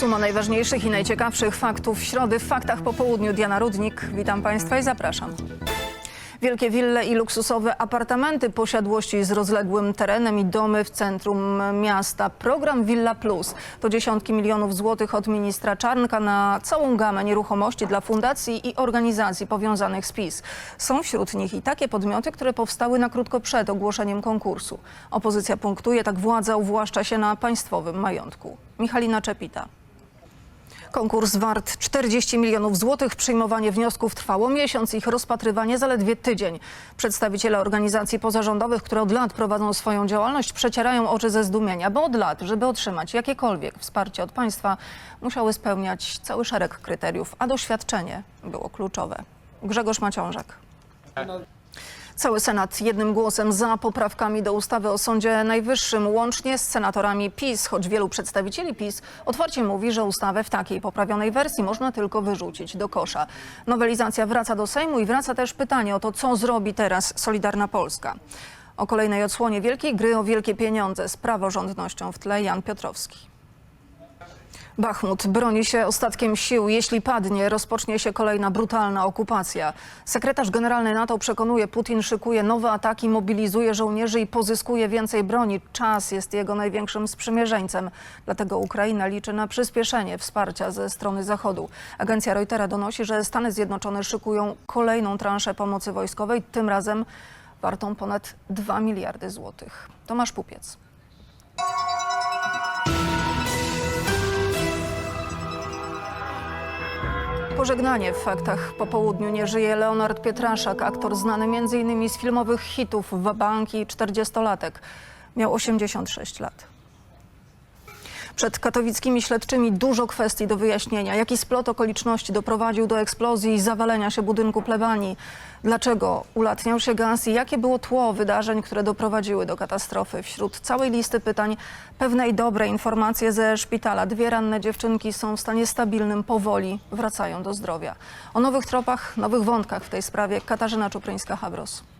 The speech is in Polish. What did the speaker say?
Suma najważniejszych i najciekawszych faktów środy w faktach po południu. Diana Rudnik, witam Państwa i zapraszam. Wielkie wille i luksusowe apartamenty, posiadłości z rozległym terenem i domy w centrum miasta. Program Villa Plus to dziesiątki milionów złotych od ministra Czarnka na całą gamę nieruchomości dla fundacji i organizacji powiązanych z PiS. Są wśród nich i takie podmioty, które powstały na krótko przed ogłoszeniem konkursu. Opozycja punktuje, tak władza uwłaszcza się na państwowym majątku. Michalina Czepita. Konkurs wart 40 milionów złotych. Przyjmowanie wniosków trwało miesiąc, ich rozpatrywanie zaledwie tydzień. Przedstawiciele organizacji pozarządowych, które od lat prowadzą swoją działalność, przecierają oczy ze zdumienia, bo od lat, żeby otrzymać jakiekolwiek wsparcie od państwa, musiały spełniać cały szereg kryteriów, a doświadczenie było kluczowe. Grzegorz Maciążek. Cały Senat jednym głosem za poprawkami do ustawy o Sądzie Najwyższym, łącznie z senatorami PiS, choć wielu przedstawicieli PiS otwarcie mówi, że ustawę w takiej poprawionej wersji można tylko wyrzucić do kosza. Nowelizacja wraca do Sejmu i wraca też pytanie o to, co zrobi teraz Solidarna Polska. O kolejnej odsłonie wielkiej gry o wielkie pieniądze z praworządnością w tle Jan Piotrowski. Bachmut broni się ostatkiem sił. Jeśli padnie, rozpocznie się kolejna brutalna okupacja. Sekretarz generalny NATO przekonuje, Putin szykuje nowe ataki, mobilizuje żołnierzy i pozyskuje więcej broni. Czas jest jego największym sprzymierzeńcem. Dlatego Ukraina liczy na przyspieszenie wsparcia ze strony Zachodu. Agencja Reutera donosi, że Stany Zjednoczone szykują kolejną transzę pomocy wojskowej, tym razem wartą ponad 2 miliardy złotych. Tomasz Pupiec. Pożegnanie w faktach po południu nie żyje Leonard Pietraszak, aktor znany m.in. z filmowych hitów Wabank i 40-latek. Miał 86 lat. Przed katowickimi śledczymi dużo kwestii do wyjaśnienia. Jaki splot okoliczności doprowadził do eksplozji i zawalenia się budynku plebanii? Dlaczego ulatniał się gaz i jakie było tło wydarzeń, które doprowadziły do katastrofy? Wśród całej listy pytań pewne i dobre informacje ze szpitala. Dwie ranne dziewczynki są w stanie stabilnym, powoli wracają do zdrowia. O nowych tropach, nowych wątkach w tej sprawie Katarzyna Czupryńska-Habros.